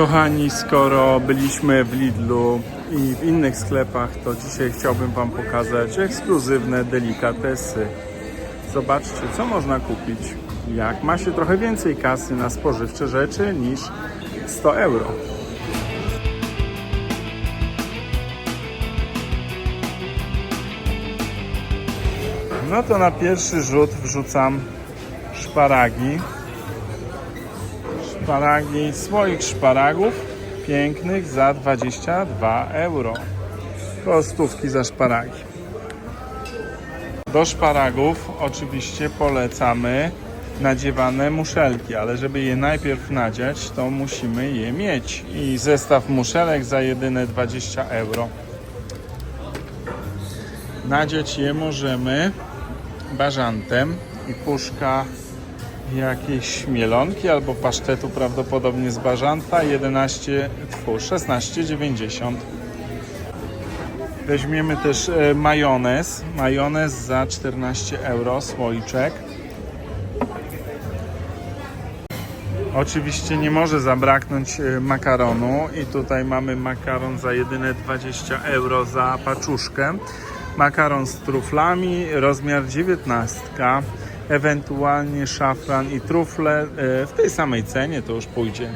Kochani, skoro byliśmy w Lidlu i w innych sklepach, to dzisiaj chciałbym Wam pokazać ekskluzywne delikatesy. Zobaczcie, co można kupić, jak ma się trochę więcej kasy na spożywcze rzeczy niż 100 euro. No to na pierwszy rzut wrzucam szparagi. Szparagi, słoik szparagów pięknych za 22 euro. To stówki za szparagi. Do szparagów oczywiście polecamy nadziewane muszelki, ale żeby je najpierw nadziać, to musimy je mieć. I zestaw muszelek za jedyne 20 euro. Nadziać je możemy bażantem i puszka jakiejś mielonki albo pasztetu prawdopodobnie z bażanta 11, tfu, 16,90 Weźmiemy też e, majonez. Majonez za 14 euro, słoiczek. Oczywiście nie może zabraknąć e, makaronu i tutaj mamy makaron za jedyne 20 euro za paczuszkę. Makaron z truflami, rozmiar 19, ewentualnie szafran i trufle e, w tej samej cenie to już pójdzie.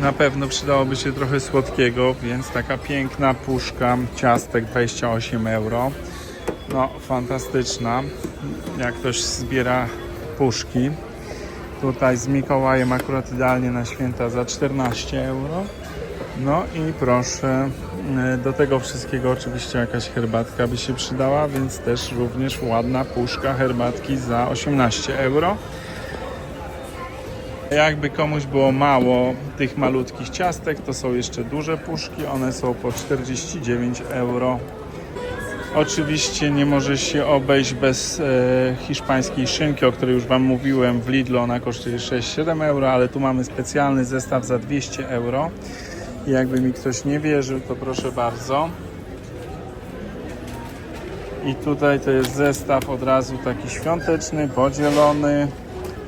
Na pewno przydałoby się trochę słodkiego, więc taka piękna puszka ciastek 28 euro. No, fantastyczna. Jak ktoś zbiera puszki. Tutaj z Mikołajem akurat idealnie na święta za 14 euro. No i proszę, e, do tego wszystkiego oczywiście jakaś herbatka by się przydała, więc też również ładna puszka herbatki za 18 euro. Jakby komuś było mało tych malutkich ciastek, to są jeszcze duże puszki, one są po 49 euro. Oczywiście nie może się obejść bez e, hiszpańskiej szynki, o której już Wam mówiłem w Lidlu, ona kosztuje 6-7 euro, ale tu mamy specjalny zestaw za 200 euro. Jakby mi ktoś nie wierzył, to proszę bardzo. I tutaj to jest zestaw od razu taki świąteczny, podzielony.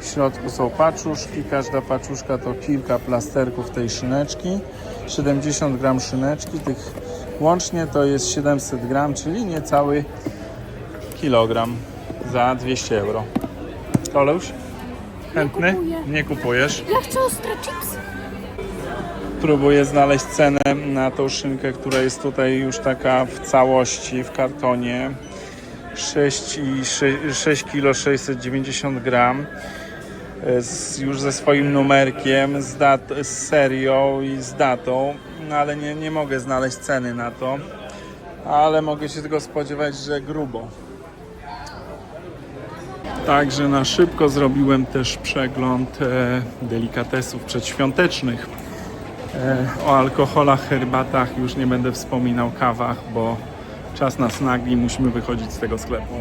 W środku są paczuszki, każda paczuszka to kilka plasterków tej szyneczki. 70 gram szyneczki, tych łącznie to jest 700 gram, czyli niecały kilogram za 200 euro. Koleusz? Chętny? kupuję. Nie kupujesz? Ja chcę ostre chipsy. Próbuję znaleźć cenę na tą szynkę, która jest tutaj już taka w całości w kartonie. 6, i 6, 6 kg 690 gram. e, Z, już ze swoim numerkiem, z, dat, z serią i z datą, no ale nie, nie mogę znaleźć ceny na to. Ale mogę się tylko spodziewać, że grubo. Także na szybko zrobiłem też przegląd e, delikatesów przedświątecznych. E, o alkoholach, herbatach już nie będę wspominał, kawach, bo czas nas nagli, musimy wychodzić z tego sklepu.